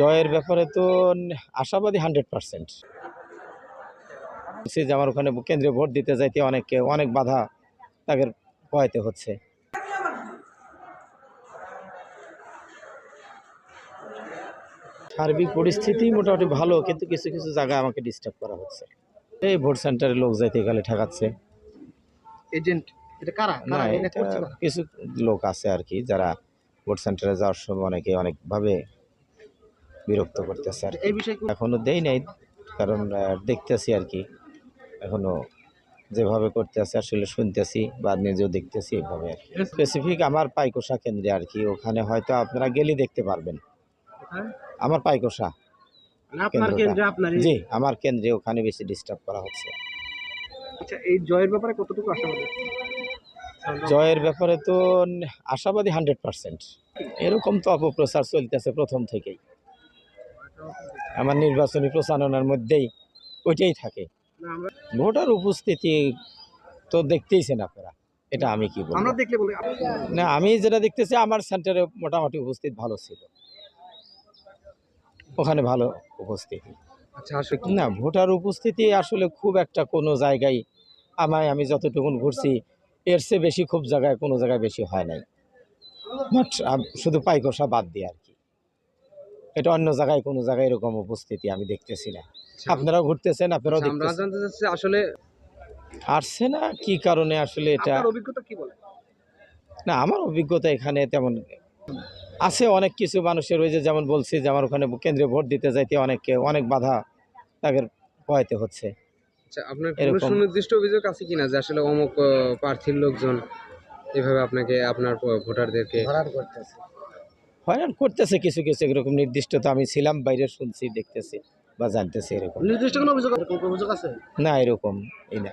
জয়ের ব্যাপারে তো আশাবাদী হান্ড্রেড পার্সেন্ট। যে আমার ওখানে কেন্দ্রে ভোট দিতে যাইতে অনেককে অনেক বাধা তাদের পোহাইতে হচ্ছে। সার্বিক পরিস্থিতি মোটামুটি ভালো কিন্তু কিছু কিছু জায়গায় আমাকে ডিস্টার্ব করা হচ্ছে। এই ভোট সেন্টারে লোক যাইতে গেলে ঠেকাচ্ছে। এজেন্ট এটা কারা? না? কিছু লোক আছে আর কি যারা ভোট সেন্টারে যাওয়ার সময় অনেকে অনেকভাবে বিরক্ত করতেছে আর এই বিষয়ে কি- এখনও দেই নাই কারণ দেখতেছি আর কি। এখনও যেভাবে করতে আছে আসলে শুনতেছি বা নিজেও দেখতেছি এভাবে আর কি। স্পেসিফিক আমার পাইকোষা কেন্দ্রে আর কি ওখানে হয়তো আপনারা গেলে দেখতে পারবেন। হ্যাঁ? আমার পাইকোষা আপনার কেন্দ্রে আপনার জি আমার কেন্দ্রে ওখানে বেশি ডিস্টার্ব করা হচ্ছে। আচ্ছা এই জয়ের ব্যাপারে কতটুকু আশাবাদী? জয়ের ব্যাপারে তো আশাবাদী হান্ড্রেড পার্সেন্ট এরকম তো অপপ্রচার চলতেছে প্রথম থেকেই। আমার নির্বাচনী প্রচারণার মধ্যেই ওইটাই থাকে। ভোটার উপস্থিতি তো দেখতেইছেন আপনারা এটা আমি কি বলব? বলি না আমি যেটা দেখতেছি আমার সেন্টারে মোটামুটি উপস্থিত ভালো ছিল। ওখানে ভালো উপস্থিতি। আচ্ছা না ভোটার উপস্থিতি আসলে খুব একটা কোনো জায়গায় আমায় আমি যতটুকুন ঘুরছি এর চেয়ে বেশি খুব জায়গায় কোনো জায়গায় বেশি হয় নাই। শুধু পাইকষা বাদ দিয়ে আর কি। এটা অন্য জায়গায় কোনো জায়গায় এরকম উপস্থিতি আমি দেখতেছি না। আপনারাও ঘুরতেছেন আপনারাও আচ্ছা, দেখতেছেন। আসলে আসছে না? কি কারণে আসলে এটা? অভিজ্ঞতা কি বলে না আমার অভিজ্ঞতা এখানে তেমন আছে অনেক কিছু মানুষের ওই যে যেমন বলছি যে আমার ওখানে কেন্দ্রে ভোট দিতে যাইতে অনেককে অনেক বাধা তাদের পোহাইতে হচ্ছে। আচ্ছা আপনার কোনো সুনির্দিষ্ট অভিযোগ আছে কিনা যে আসলে অমুক প্রার্থীর লোকজন এভাবে আপনাকে আপনার ভোটারদেরকে করতেছে? হয়রান করতেছে কিছু কিছু এরকম নির্দিষ্ট তো আমি ছিলাম বাইরে শুনছি দেখতেছি বা জানতেছি এরকম। নির্দিষ্ট কোনো অভিযোগ অভিযোগ আছে? না এরকম এই না